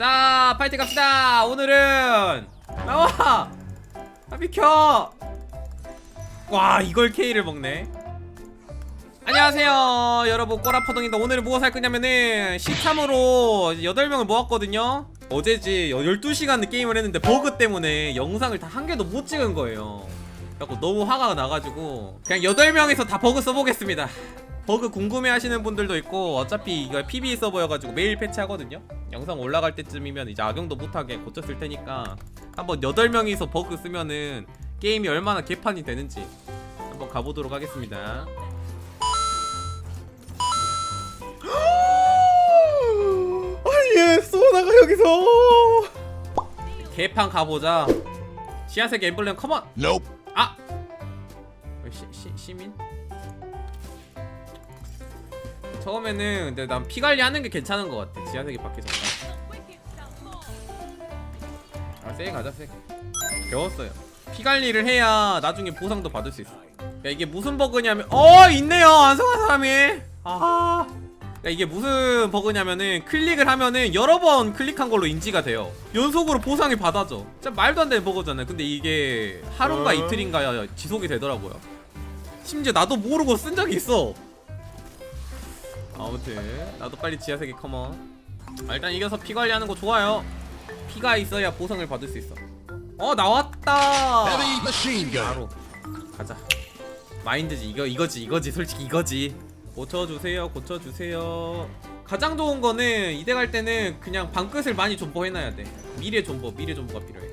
자 파이팅 갑시다. 오늘은 나와! 아 비켜! 와 이걸 K를 먹네. 안녕하세요 여러분. 꼬라퍼동입니다 오늘은 무엇 할 거냐면은 시참으로 8명을 모았거든요. 어제지 12시간 게임을 했는데 버그 때문에 영상을 다 한 개도 못 찍은 거예요. 그래갖고 너무 화가 나가지고 그냥 8명에서 다 버그 써보겠습니다 버그 궁금해 하시는 분들도 있고 어차피 이거 PB 서버여가지고 매일 패치하거든요. 영상 올라갈 때쯤이면 이제 악용도 못하게 고쳤을 테니까 한번 8명이서 버그 쓰면은 게임이 얼마나 개판이 되는지 한번 가보도록 하겠습니다. 아예 소나가 여기서. 개판 가보자. 시야색 엠블렘 컴온 Nope. 처음에는 근데 난 피 관리하는 게 괜찮은 것 같아. 지하색이 바뀌전아 세게 가자 세게. 배웠어요. 피 관리를 해야 나중에 보상도 받을 수 있어. 그러니까 이게 무슨 버그냐면 어 있네요 안성한 사람이. 아 그러니까 이게 무슨 버그냐면은 클릭을 하면은 여러 번 클릭한 걸로 인지가 돼요. 연속으로 보상이 받아져. 진짜 말도 안 되는 버그잖아요. 근데 이게 하루인가 어? 이틀인가 지속이 되더라고요. 심지어 나도 모르고 쓴 적이 있어 아무튼 나도 빨리 지하세계 컴온 아, 일단 이겨서 피 관리하는 거 좋아요. 피가 있어야 보상을 받을 수 있어. 어 나왔다. 바로. 가자. 마인드지 이거 이거지 이거지. 솔직히 이거지. 고쳐주세요 고쳐주세요. 가장 좋은 거는 이대 갈 때는 그냥 방끝을 많이 존버해놔야 돼. 미래 존버 미래 존버가 필요해.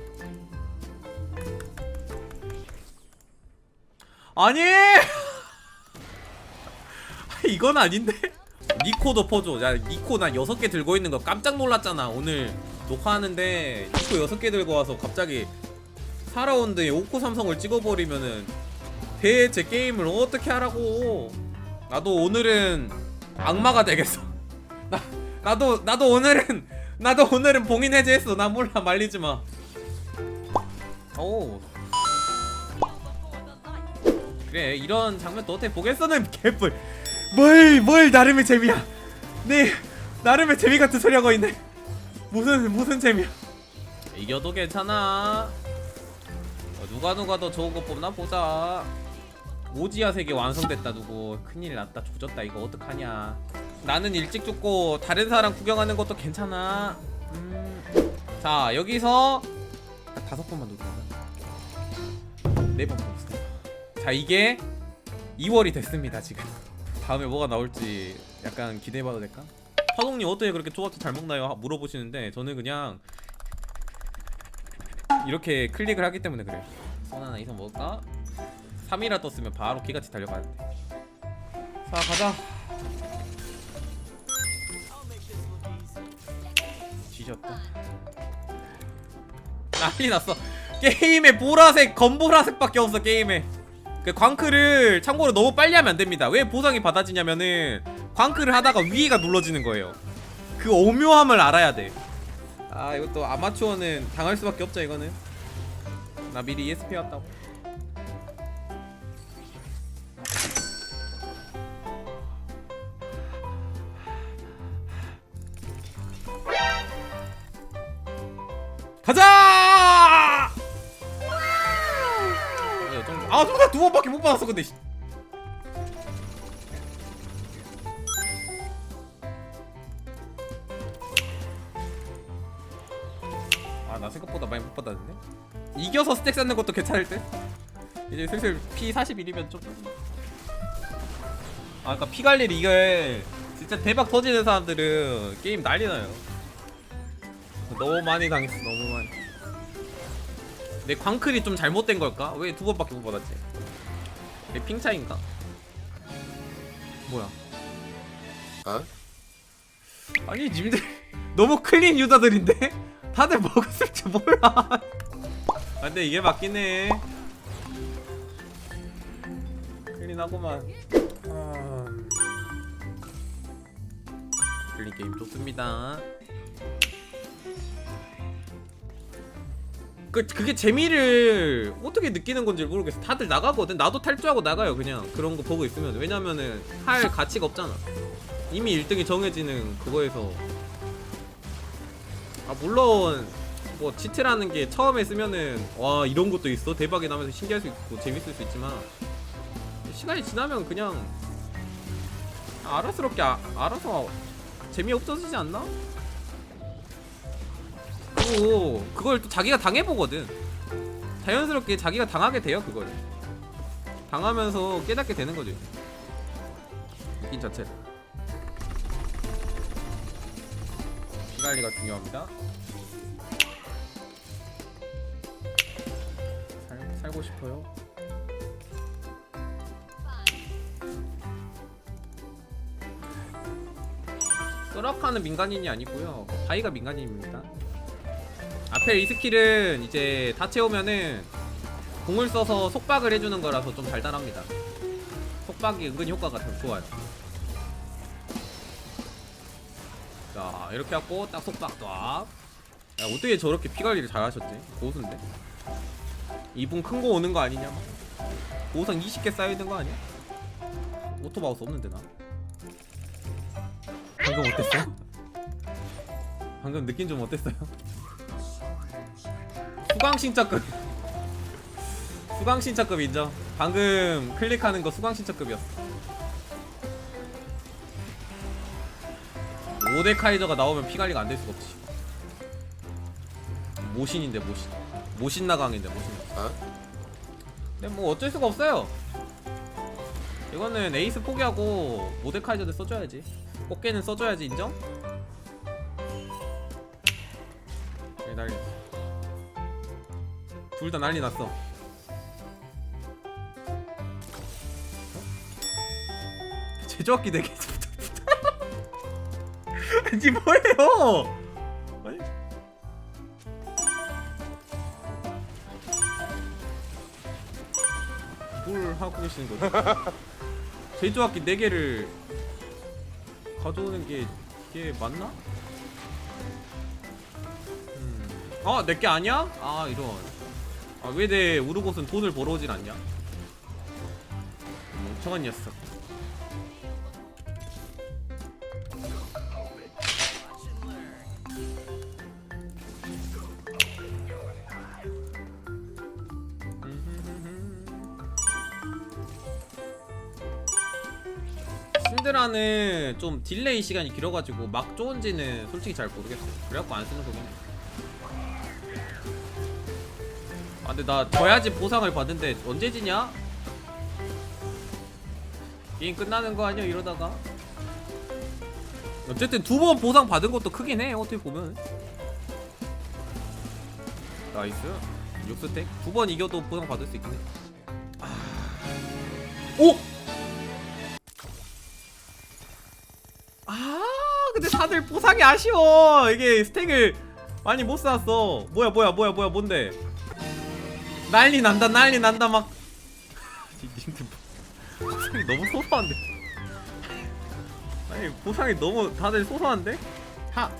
아니! 이건 아닌데 니코 덮어줘. 야 니코 난 여섯 개 들고 있는 거 깜짝 놀랐잖아 오늘. 녹화하는데 니코 여섯 개 들고 와서 갑자기 사라운드에 오코 삼성을 찍어버리면은 대체 게임을 어떻게 하라고. 나도 오늘은 악마가 되겠어. 나, 나도 나도 오늘은 나도 오늘은 봉인 해제했어. 나 몰라 말리지 마. 오. 그래 이런 장면 또 어떻게 보겠어는 개뿔 뭘 뭘 나름의 재미야? 네 나름의 재미 같은 소리 하고 있네. 무슨 무슨 재미야? 이겨도 괜찮아. 어, 누가 누가 더 좋은 거 뽑나? 보자. 오지아 세계 완성됐다 누구. 큰일 났다 조졌다. 이거 어떡하냐. 나는 일찍 죽고 다른 사람 구경하는 것도 괜찮아. 음. 자 여기서 딱 다섯 번만 누르자 네번 뽑았어 자 이게 2월이 됐습니다 지금 다음에 뭐가 나올지 약간 기대해봐도 될까? 파동님 어떻게 그렇게 조각도 잘 먹나요? 하- 물어보시는데 저는 그냥 이렇게 클릭을 하기 때문에 그래요 선 하나 이상 먹을까? 3이라 떴으면 바로 개같이 달려가야 돼. 자 가자. 뒤졌다. 난리 났어. 게임에 보라색, 검보라색밖에 없어 게임에. 그 광클을 참고로 너무 빨리 하면 안 됩니다. 왜 보상이 받아지냐면은 광클을 하다가 위가 눌러지는 거예요. 그 오묘함을 알아야 돼. 아 이것도 아마추어는 당할 수밖에 없죠 이거는. 나 미리 ESP 왔다고. 가자! 아, 누가 두 번밖에 못 받았어, 근데. 씨. 아, 나 생각보다 많이 못 받았는데? 이겨서 스택 쌓는 것도 괜찮을 듯? 이제 슬슬 P 41이면 좀. 아, 그니까 피 관리를 이걸 진짜 대박 터지는 사람들은 게임 난리 나요. 너무 많이 당했어 너무 많이 내 광클이 좀 잘못된 걸까? 왜 두 번밖에 못 받았지? 내 핑 차인가? 뭐야 어? 아니 님들 너무 클린 유저들인데? 다들 먹었을 줄 몰라 아, 근데 이게 맞긴 해 클린하고만 아... 클린 게임 좋습니다 그 그게 재미를 어떻게 느끼는 건지 모르겠어. 다들 나가거든. 나도 탈주하고 나가요. 그냥 그런 거 보고 있으면 왜냐면은 할 가치가 없잖아. 이미 1등이 정해지는 그거에서 아 물론 뭐 치트라는 게 처음에 쓰면은 와 이런 것도 있어 대박이 나면서 신기할 수 있고 재밌을 수 있지만 시간이 지나면 그냥 알아스럽게 아, 알아서 재미 없어지지 않나? 그리고 그걸 또 자기가 당해보거든 자연스럽게 자기가 당하게 돼요 그걸 당하면서 깨닫게 되는 거지 느낌 자체를 피 관리가 중요합니다. 살, 살고 싶어요. 소라카는 민간인이 아니고요. 바이가 민간인입니다. 앞에 이 스킬은 이제 다 채우면은 공을 써서 속박을 해주는 거라서 좀 달달합니다. 속박이 은근히 효과가 더 좋아요. 자 이렇게 하고 딱 속박 딱 야, 어떻게 저렇게 피 관리를 잘 하셨지? 고수인데 이분 큰 거 오는 거 아니냐 보상 20개 쌓여있는 거 아니야? 오토바우스 없는데 나 방금 어땠어? 방금 느낌 좀 어땠어요? 수강신차급 수강신차급 인정 방금 클릭하는 거 수강신차급이었어 모데카이저가 나오면 피관리가 안 될 수가 없지. 모신인데 모신. 모신 나강인데 모신. 어? 근데 뭐 어쩔 수가 없어요. 이거는 에이스 포기하고 모데카이저를 써줘야지. 꽃게는 써줘야지 인정? 났어. 둘 다 난리 났어. 어? 제조학기 되게 아니 뭐예요? 아니 뭘 하고 계시는 거죠? 제조학기 4개를 가져오는 게 이게 맞나? 음. 어, 내게 아니야? 아, 이런. 아, 왜 내 우르곳은 돈을 벌어오진 않냐? 멍청한 녀석. 신드라는 좀 딜레이 시간이 길어가지고 막 좋은지는 솔직히 잘 모르겠어요. 그래갖고 안 쓰는 거긴 해. 아 근데 나 져야지 보상을 받는데 언제 지냐? 게임 끝나는 거 아니야 이러다가? 어쨌든 두 번 보상 받은 것도 크긴 해 어떻게 보면. 나이스. 6스택. 두 번 이겨도 보상 받을 수 있긴 해. 아... 오! 아 근데 다들 보상이 아쉬워. 이게 스택을 많이 못 쌓았어. 뭐야 뭐야 뭐야 뭐야 뭔데 난리 난다 난리 난다 막 님들 뭐- 보상이 너무 소소한데 아니 보상이 너무 다들 소소한데 하!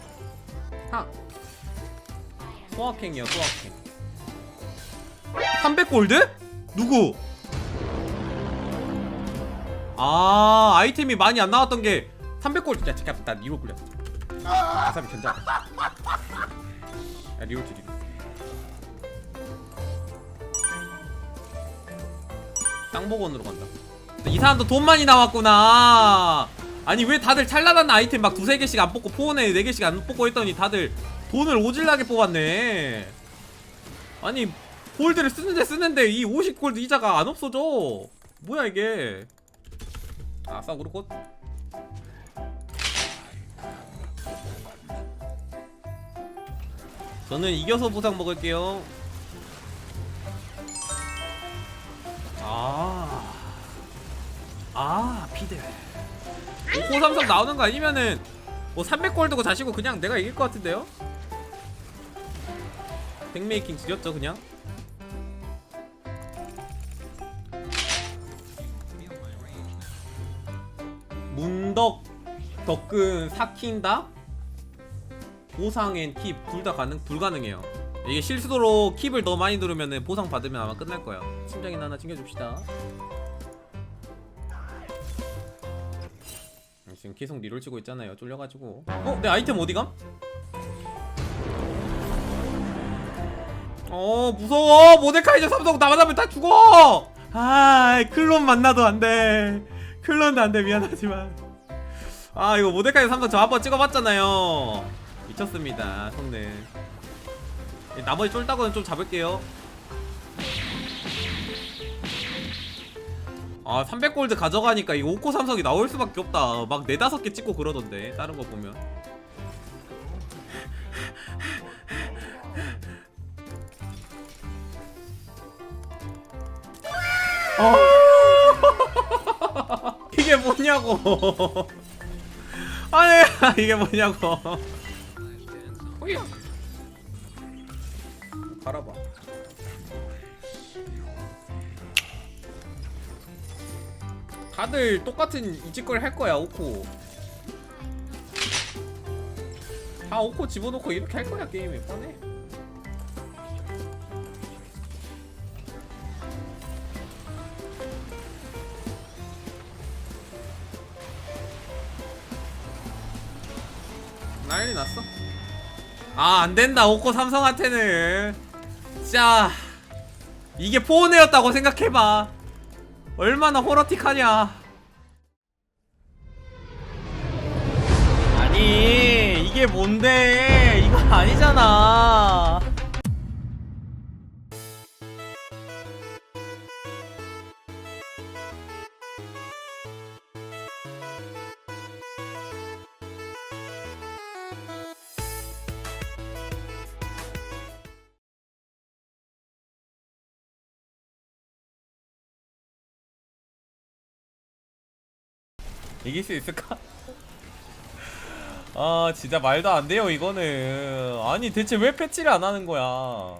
하! 소확행이야 소확행 300골드? 누구? 아 아이템이 많이 안 나왔던 게 300골 야 잠깐 나 리롤 굴려 가사비 견자 야 리롤 줄 리롤 쌍복원으로 간다. 이 사람도 돈 많이 나왔구나. 아니 왜 다들 찰나단 아이템 막 두세 개씩 안 뽑고 포원에 네 개씩 안 뽑고 했더니 다들 돈을 오질나게 뽑았네. 아니 골드를 쓰는데 쓰는데 이 50골드 이자가 안 없어져. 뭐야 이게? 아싸 그렇고 저는 이겨서 보상 먹을게요. 아, 아 피드. 5호 삼성 나오는 거 아니면은 뭐 300골 두고 자시고 그냥 내가 이길 것 같은데요? 덱메이킹 지렸죠 그냥? 문덕 덕근 사킨다 보상엔 킵 둘 다 가능 불가능해요. 이게 실수로 킵을 너무 많이 누르면 보상 받으면 아마 끝날 거야. 심장이나 하나 챙겨줍시다. 지금 계속 리롤 치고 있잖아요. 쫄려가지고. 어? 내 아이템 어디감? 어 무서워 모데카이저 삼성 나만하면 다 죽어 아 클론 만나도 안돼 클론도 안돼 미안하지만 아 이거 모데카이저 삼성 저 한 번 찍어봤잖아요 미쳤습니다 성능 나머지 쫄따구는 좀 잡을게요. 아 300골드 가져가니까 이 오코 삼성이 나올 수밖에 없다. 막 네다섯 개 찍고 그러던데 다른 거 보면. 어. 이게 뭐냐고. 아니 이게 뭐냐고 다들 똑같은 이 짓거리 할 거야 오코. 다 오코 집어넣고 이렇게 할 거야 게임이 뻔해 난리 났어. 아 안된다 오코 삼성한테는. 진짜 이게 포원이었다고 생각해봐 얼마나 호러틱하냐. 아니 이게 뭔데? 이거 아니잖아 이길 수 있을까? 아 진짜 말도 안 돼요 이거는 아니 대체 왜 패치를 안 하는 거야